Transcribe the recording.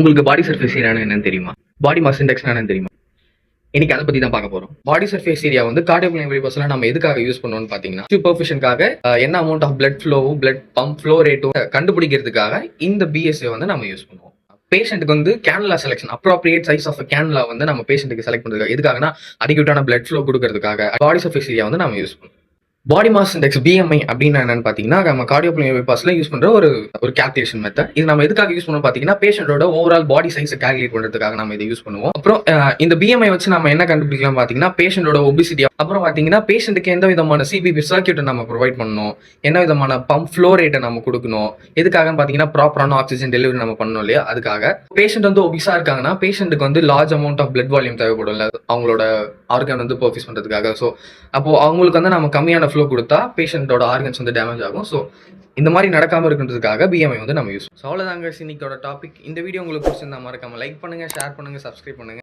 உங்களுக்கு பாடி சர்ஃபேஸ் ஏரியானா என்னன்னு தெரியுமா? பாடி மாஸ் இண்டெக்ஸ் என்னன்னு தெரியுமா? இன்னைக்கு அதை பத்தி தான் பார்க்க போறோம். பாடி சர்ஃபேஸ் ஏரியா வந்து கார்டியோபிளம் பஸ்ல நம்ம எதுக்காக யூஸ் பண்ணுவோம்னு பாத்தீங்கன்னா சூப்பர்ஃபிஷனுக்காக என்ன அமௌண்ட் ஆஃப் பிளட் ஃப்ளோவும் பிளட் பம்ப் ஃப்ளோ ரேட்டும் கண்டுபிடிக்கிறதுக்காக இந்த பிஎஸ்ஏ வந்து நம்ம யூஸ் பண்ணுவோம். பேஷண்ட்டுக்கு வந்து cannula selection appropriate size of cannula வந்து நம்ம பேஷண்ட்டுக்கு செலக்ட் பண்ணுறதுக்காக எதுக்காகனா அடிக்யூட்டான பிளட் ஃப்ளோ கொடுக்கறதுக்காக பாடி சர்ஃபேஸ் ஏரியா வந்து நம்ம யூஸ் பண்ணுவோம். பாடி மாஸ் இண்டெக்ஸ் பிஎம்ஐ அப்படின்னு என்னன்னு பாத்தீங்கன்னா நம்ம கார்டியோபிளம் பைபாஸ்ல யூஸ் பண்ற ஒரு ஒரு கேல்குலேஷன் மெத்தட் இது நம்ம எதுக்காக யூஸ் பண்ணுவோம் பாத்தீங்கன்னா பேஷண்டோட ஓவரால் பாடி சைஸை கால்குலேட் பண்றதுக்காக நம்ம இதை யூஸ் பண்ணுவோம். அப்புறம் இந்த பிஎம்ஐ வச்சு நம்ம என்ன கண்டுபிடிக்கலாம் பாத்தீங்கன்னா பேஷண்டோட ஒபிசிட்டி அப்புறம் பாத்தீங்கன்னா பேஷண்ட்டுக்கு எந்த விதமான சிபிபி சர்க்கியூட்டை நம்ம ப்ரொவைட் பண்ணணும். என்ன விதமான பம்ப் ஃப்ளோ ரேட்டை நம்ம கொடுக்கணும். எதுக்காகன்னு பாத்தீங்கன்னா ப்ராப்பரான ஆக்சிஜன் டெலிவரி நம்ம பண்ணணும் இல்லையா? அதுக்காக. பேஷண்ட் வந்து ஒபிசா இருக்காங்கன்னா பேஷண்ட்டுக்கு வந்து large amount of blood volume தேவைப்படும் அவங்களோட ஆர்கன் வந்து பர்ஃபீஸ் பண்றதுக்காக. ஸோ அப்போ அவங்களுக்கு வந்து நம்ம கம்மியான ஃப்ளோ கொடுத்தா பேஷண்ட்டோட ஆர்கன்ஸ் வந்து டேமேஜ் ஆகும். ஸோ இந்த மாதிரி நடக்காம இருக்கிறதுக்காக பிஎம்ஐ வந்து நம்ம யூஸ் ஸோ அவ்வளோதாங்க இன்னைக்கோட டாபிக் இந்த வீடியோ உங்களுக்கு பிடிச்சிருந்தா மறக்காமல் லைக் பண்ணுங்க ஷேர் பண்ணுங்க சப்ஸ்கிரைப் பண்ணுங்க.